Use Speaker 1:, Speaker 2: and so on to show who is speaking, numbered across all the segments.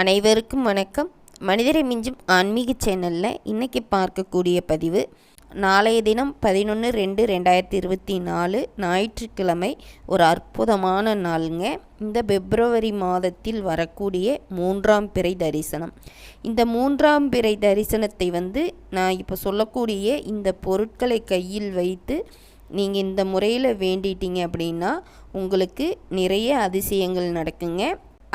Speaker 1: அனைவருக்கும் வணக்கம். மனிதரை மிஞ்சும் ஆன்மீக சேனலில் இன்றைக்கி பார்க்கக்கூடிய பதிவு நாளைய தினம் பதினொன்று ரெண்டு ரெண்டாயிரத்தி இருபத்தி நாலு ஞாயிற்றுக்கிழமை ஒரு அற்புதமான நாளுங்க. இந்த பிப்ரவரி மாதத்தில் வரக்கூடிய மூன்றாம் பிறை தரிசனம். இந்த மூன்றாம் பிறை தரிசனத்தை வந்து நான் இப்போ சொல்லக்கூடிய இந்த பொருட்களை கையில் வைத்து நீங்கள் இந்த முறையில் வேண்டிட்டீங்க அப்படின்னா உங்களுக்கு நிறைய அதிசயங்கள் நடக்குங்க.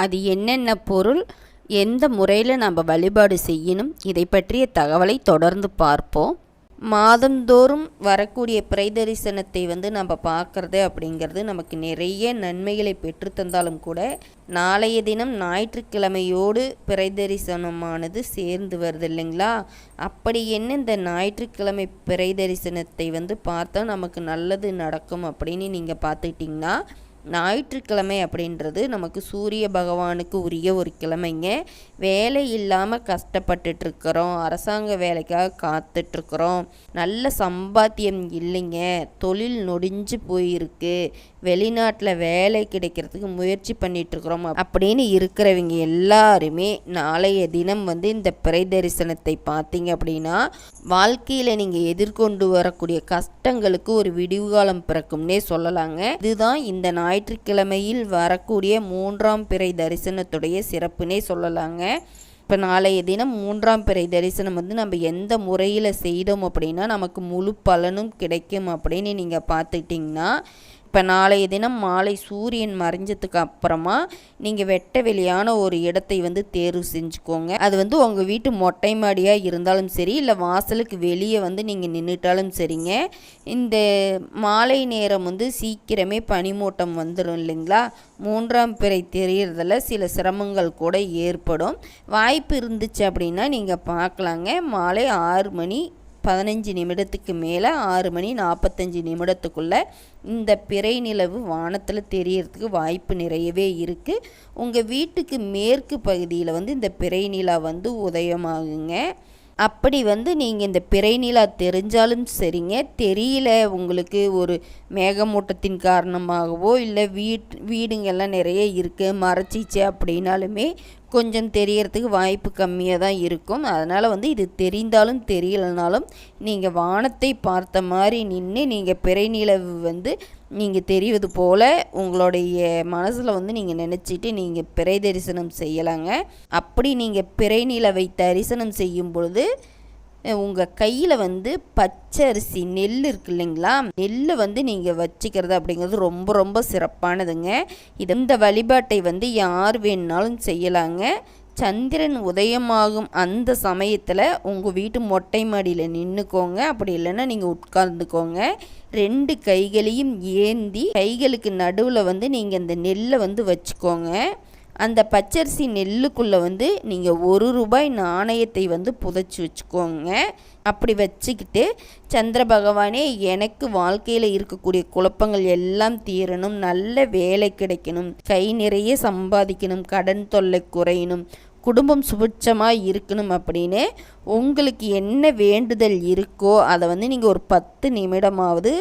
Speaker 1: அது என்னென்ன பொருள் எந்த முறையில் நம்ம வழிபாடு செய்யணும்? இதை பற்றிய தகவலை தொடர்ந்து பார்ப்போம். மாதந்தோறும் வரக்கூடிய பிறை தரிசனத்தை வந்து நம்ம பார்க்குறது அப்படிங்கிறது நமக்கு நிறைய நன்மைகளை பெற்றுத்தந்தாலும் கூட நாளைய தினம் ஞாயிற்றுக்கிழமையோடு பிறை தரிசனமானது சேர்ந்து வருது இல்லைங்களா? அப்படி என்ன இந்த ஞாயிற்றுக்கிழமை பிறை தரிசனத்தை வந்து பார்த்தா நமக்கு நல்லது நடக்கும் அப்படின்னு நீங்கள் பார்த்துக்கிட்டிங்கன்னா ஞாயிற்றுக்கிழமை அப்படின்றது நமக்கு சூரிய பகவானுக்கு உரிய ஒரு கிழமைங்க. வேலை இல்லாமல் கஷ்டப்பட்டுட்ருக்குறோம். அரசாங்க வேலைக்காக காத்துட்ருக்குறோம். நல்ல சம்பாத்தியம் இல்லைங்க. தொழில் நொடிஞ்சு போயிருக்கு. வெளிநாட்டில் வேலை கிடைக்கிறதுக்கு முயற்சி பண்ணிகிட்ருக்குறோம் அப்படின்னு இருக்கிறவங்க எல்லாருமே நாளைய தினம் வந்து இந்த பிறை தரிசனத்தை பார்த்தீங்க அப்படின்னா வாழ்க்கையில் நீங்கள் எதிர்கொண்டு வரக்கூடிய கஷ்டங்களுக்கு ஒரு விடிவுகாலம் பிறக்கும்னே சொல்லலாங்க. இதுதான் இந்த நாய் ஞாயிற்றுக்கிழமையில் வரக்கூடிய மூன்றாம் பிறை தரிசனத்துடைய சிறப்புனே சொல்லலாங்க. இப்போ நாளைய தினம் மூன்றாம் பிறை தரிசனம் வந்து நம்ம எந்த முறையில் செய்தோம் அப்படின்னா நமக்கு முழு பலனும் கிடைக்கும் அப்படின்னு நீங்கள் பார்த்துட்டிங்கன்னா இப்போ நாளைய தினம் மாலை சூரியன் மறைஞ்சதுக்கு அப்புறமா நீங்கள் வெட்ட வெளியான ஒரு இடத்தை வந்து தேர்வு செஞ்சுக்கோங்க. அது வந்து உங்கள் வீட்டு மொட்டை மாடியாக இருந்தாலும் சரி இல்லை வாசலுக்கு வெளியே வந்து நீங்கள் நின்றுட்டாலும் சரிங்க. இந்த மாலை நேரம் வந்து சீக்கிரமே பனிமூட்டம் வந்துடும் இல்லைங்களா? மூன்றாம் பிறை தெரியறதில் சில சிரமங்கள் கூட ஏற்படும். வாய்ப்பு இருந்துச்சு அப்படின்னா நீங்கள் பார்க்கலாங்க. மாலை ஆறு மணி பதினஞ்சு நிமிடத்துக்கு மேலே ஆறு மணி நாற்பத்தஞ்சு நிமிடத்துக்குள்ளே இந்த பிறை நிலவு வானத்தில் தெரியறதுக்கு வாய்ப்பு நிறையவே இருக்குது உங்கள் வீட்டுக்கு மேற்கு பகுதியில் வந்து இந்த பிறை நிலா வந்து உதயமாகுங்க. அப்படி வந்து நீங்கள் இந்த பிறை நிலா தெரிஞ்சாலும் சரிங்க. தெரியல உங்களுக்கு ஒரு மேகமூட்டத்தின் காரணமாகவோ இல்லை வீட் வீடுங்கள்லாம் நிறைய இருக்குது மறைச்சிச்சு அப்படின்னாலுமே கொஞ்சம் தெரியறதுக்கு வாய்ப்பு கம்மியாக தான் இருக்கும். அதனால் வந்து இது தெரிந்தாலும் தெரியலனாலும் நீங்கள் வானத்தை பார்த்த மாதிரி நின்று நீங்கள் பிறை நிலவு வந்து நீங்கள் தெரிவது போல் உங்களுடைய மனசில் வந்து நீங்கள் நினச்சிட்டு நீங்கள் பிறை தரிசனம் செய்யலாங்க. அப்படி நீங்கள் பிறை நிலவை தரிசனம் செய்யும் பொழுது உங்கள் கையில் வந்து பச்சை அரிசி நெல் இருக்கு இல்லைங்களா? நெல்லை வந்து நீங்கள் வச்சுக்கிறது அப்படிங்கிறது ரொம்ப ரொம்ப சிறப்பானதுங்க. இது இந்த வழிபாட்டை வந்து யார் வேணுனாலும் செய்யலாங்க. சந்திரன் உதயமாகும் அந்த சமயத்தில் உங்கள் வீட்டு மொட்டை மாடியில் நின்றுக்கோங்க அப்படி இல்லைன்னா நீங்கள் உட்கார்ந்துக்கோங்க. ரெண்டு கைகளையும் ஏந்தி கைகளுக்கு நடுவில் வந்து நீங்கள் இந்த நெல்லை வந்து வச்சுக்கோங்க. அந்த பச்சரிசி நெல்லுக்குள்ளே வந்து நீங்கள் ஒரு ரூபாய் நாணயத்தை வந்து புதைச்சி வச்சுக்கோங்க. அப்படி வச்சுக்கிட்டு சந்திர பகவானே எனக்கு வாழ்க்கையில் இருக்கக்கூடிய குழப்பங்கள் எல்லாம் தீரணும். நல்ல வேலை கிடைக்கணும். கை நிறைய சம்பாதிக்கணும். கடன் தொல்லை குறையணும். குடும்பம் சுபிட்சமாக இருக்கணும் அப்படின்னு உங்களுக்கு என்ன வேண்டுதல் இருக்கோ அதை வந்து நீங்கள் ஒரு பத்து நிமிடமாவது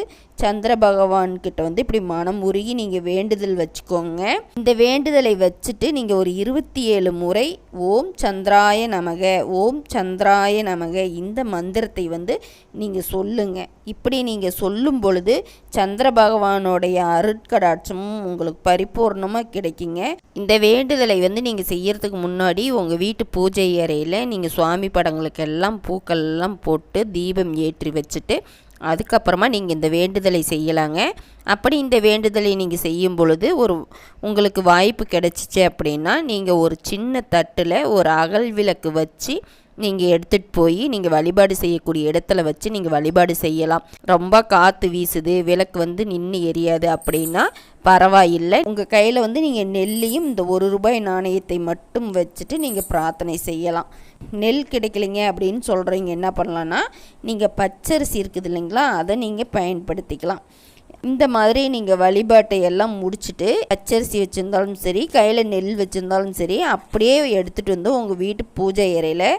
Speaker 1: சந்திர பகவான்கிட்ட வந்து இப்படி மனம் உருகி நீங்கள் வேண்டுதல் வச்சுக்கோங்க. இந்த வேண்டுதலை வச்சுட்டு நீங்கள் ஒரு இருபத்தி ஏழு முறை ஓம் சந்திராய நமக ஓம் சந்திராய நமக இந்த மந்திரத்தை வந்து நீங்கள் சொல்லுங்க. இப்படி நீங்கள் சொல்லும் பொழுது சந்திர பகவானுடைய அருட்கடாட்சமும் உங்களுக்கு பரிபூர்ணமாக கிடைக்குங்க. இந்த வேண்டுதலை வந்து நீங்கள் செய்யறதுக்கு முன்னாடி உங்கள் வீட்டு பூஜை அறையில் நீங்கள் சுவாமி படங்களுக்கெல்லாம் பூக்கள்லாம் போட்டு தீபம் ஏற்றி வச்சுட்டு அதுக்கப்புறமா நீங்கள் இந்த வேண்டுதலை செய்யலாங்க. அப்படி இந்த வேண்டுதலை நீங்கள் செய்யும் பொழுது ஒரு உங்களுக்கு வாய்ப்பு கிடைச்சிச்சு அப்படின்னா நீங்கள் ஒரு சின்ன தட்டில் ஒரு அகல் விளக்கு வச்சு நீங்கள் எடுத்துகிட்டு போய் நீங்கள் வழிபாடு செய்யக்கூடிய இடத்துல வச்சு நீங்கள் வழிபாடு செய்யலாம். ரொம்ப காற்று வீசுது விளக்கு வந்து நின்று எரியாது அப்படின்னா பரவாயில்லை. உங்கள் கையில் வந்து நீங்கள் நெல்லையும் இந்த ஒரு ரூபாய் நாணயத்தை மட்டும் வச்சுட்டு நீங்கள் பிரார்த்தனை செய்யலாம். நெல் கிடைக்கலைங்க அப்படின்னு சொல்கிறீங்க என்ன பண்ணலான்னா நீங்கள் பச்சரிசி இருக்குது இல்லைங்களா அதை நீங்கள் பயன்படுத்திக்கலாம். இந்த மாதிரி நீங்கள் வழிபாட்டை எல்லாம் முடிச்சுட்டு பச்சரிசி வச்சுருந்தாலும் சரி கையில் நெல் வச்சுருந்தாலும் சரி அப்படியே எடுத்துகிட்டு வந்து உங்கள் வீட்டு பூஜை அறையில்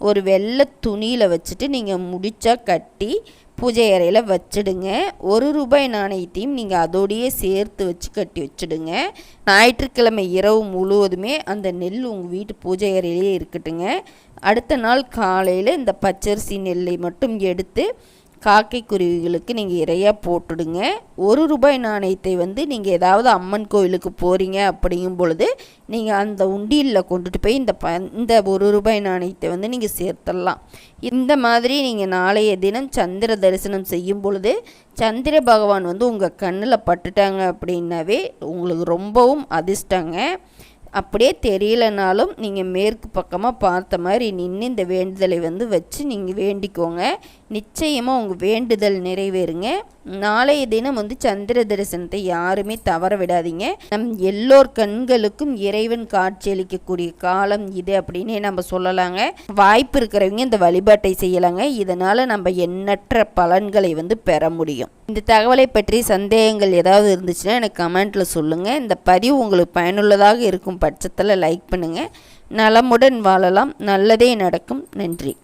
Speaker 1: ஒரு வெள்ளை துணியில் வச்சுட்டு நீங்கள் முடிச்சா கட்டி பூஜை அறையில் வச்சிடுங்க. ஒரு ரூபாய் நாணயத்தையும் நீங்கள் அதோடையே சேர்த்து வச்சு கட்டி வச்சிடுங்க. ஞாயிற்றுக்கிழமை இரவு முழுவதுமே அந்த நெல் உங்கள் வீட்டு பூஜை அறையிலே இருக்கட்டுங்க. அடுத்த நாள் காலையில் இந்த பச்சரிசி நெல்லை மட்டும் எடுத்து காக்கை குருவிகளுக்கு நீங்கள் இறையாக போட்டுடுங்க. ஒரு ரூபாய் நாணயத்தை வந்து நீங்கள் ஏதாவது அம்மன் கோயிலுக்கு போகிறீங்க அப்படிங்கும் பொழுது நீங்கள் அந்த உண்டியலில் கொண்டுட்டு போய் இந்த ப இந்த ஒரு ரூபாய் நாணயத்தை வந்து நீங்கள் சேர்த்துடலாம் இந்த மாதிரி நீங்கள் நாளைய தினம் சந்திர தரிசனம் செய்யும் பொழுது சந்திர பகவான் வந்து உங்கள் கண்ணில் பட்டுட்டாங்க அப்படின்னாவே உங்களுக்கு ரொம்பவும் அதிர்ஷ்டங்க. அப்படியே தெரியலனாலும் நீங்கள் மேற்கு பக்கமாக பார்த்த மாதிரி நின்று இந்த வேண்டுதலை வந்து வச்சு நீங்கள் வேண்டிக்கோங்க. நிச்சயமாக உங்கள் வேண்டுதல் நிறைவேறுங்க. நாளைய தினம் வந்து சந்திர தரிசனத்தை யாருமே தவற விடாதீங்க. நம் எல்லோர் கண்களுக்கும் இறைவன் காட்சியளிக்கக்கூடிய காலம் இது அப்படின்னே நம்ம சொல்லலாங்க. வாய்ப்பு இருக்கிறவங்க இந்த வழிபாட்டை செய்யலாங்க. இதனால் நம்ம எண்ணற்ற பலன்களை வந்து பெற முடியும். இந்த தகவலை பற்றி சந்தேகங்கள் ஏதாவது இருந்துச்சுன்னா எனக்கு கமெண்ட்டில் சொல்லுங்கள் இந்த பதிவு உங்களுக்கு பயனுள்ளதாக இருக்கும் பட்சத்தில் லைக் பண்ணுங்கள் நலமுடன் வாழலாம். நல்லதே நடக்கும். நன்றி.